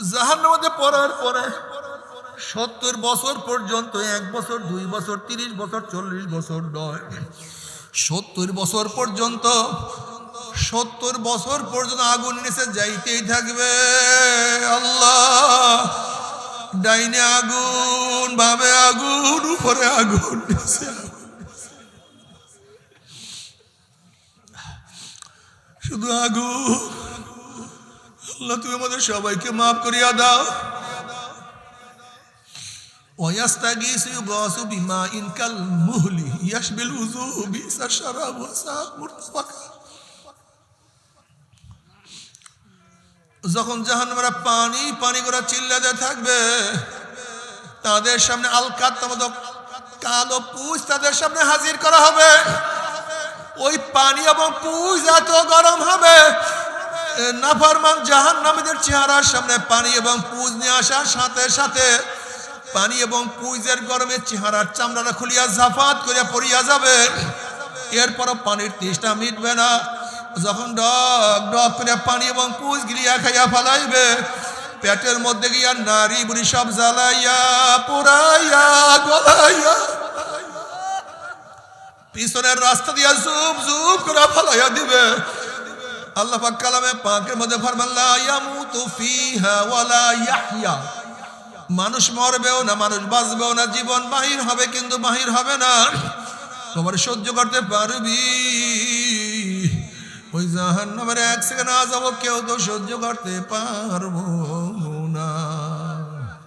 জাহান্নামে পড়ার পরে সত্তর বছর পর্যন্ত, এক বছর, দুই বছর, তিরিশ বছর, চল্লিশ বছর নয়। সত্তর বছর পর্যন্ত, সত্তর বছর পর্যন্ত আগুন নিচে যাইতেই থাকবে। আল্লাহ, ডাইনে আগুন ভাবে আগুন, উপরে আগুন, নিচে আগুন। শুধু আগুন। আল্লাহ তুমি আমাদের সবাইকে মাফ করিয়া দাও ويستغيث يغاث بماء كالمهل يشبه الوجوه بئس الشراب وساءت مرتفقا যখন জাহান্নামরা পানি পানি করে চিল্লাতে থাকবে তাদের সামনে আলকাত মতো কালো পুষ তাদের সামনে হাজির করা হবে ওই পানি এবং পুষ এত গরম হবে এ, নাফরমান জাহান নামীদের চেহারার সামনে পানি এবং পুজ নিয়ে আসার সাথে সাথে পানি এবং পুজের গরমে চেহারার চামড়াটা খুলিয়া জাফাত করিয়া পড়িয়া যাবে। এরপরও পানির তৃষ্ণা মিটবে না। যখন ডক ডক করে পানি এবং পুজ গিলিয়া খাইয়া ফালাইবে, পেটের মধ্যে গিয়া নারী বুড়ি সব জ্বালাইয়া, পোড়াইয়া, গলাইয়া, পিছনের রাস্তা দিয়া জুপ জুপ করে ফালাইয়া দিবে। আল্লাহ পাক কালামে পাকের মধ্যে ফরমান, লা ইয়ামুতু ফিহা ওয়ালা ইয়াহইয়া মানুষ মরবেও না, মানুষ বাঁচবেও না, জীবন বাহির হবে কিন্তু বাহির হবে না। তোমার সহ্য করতে পারবি। ওই জাহান্নামের এক সেকেন্ড আজাব কেউ তো সহ্য করতে পারব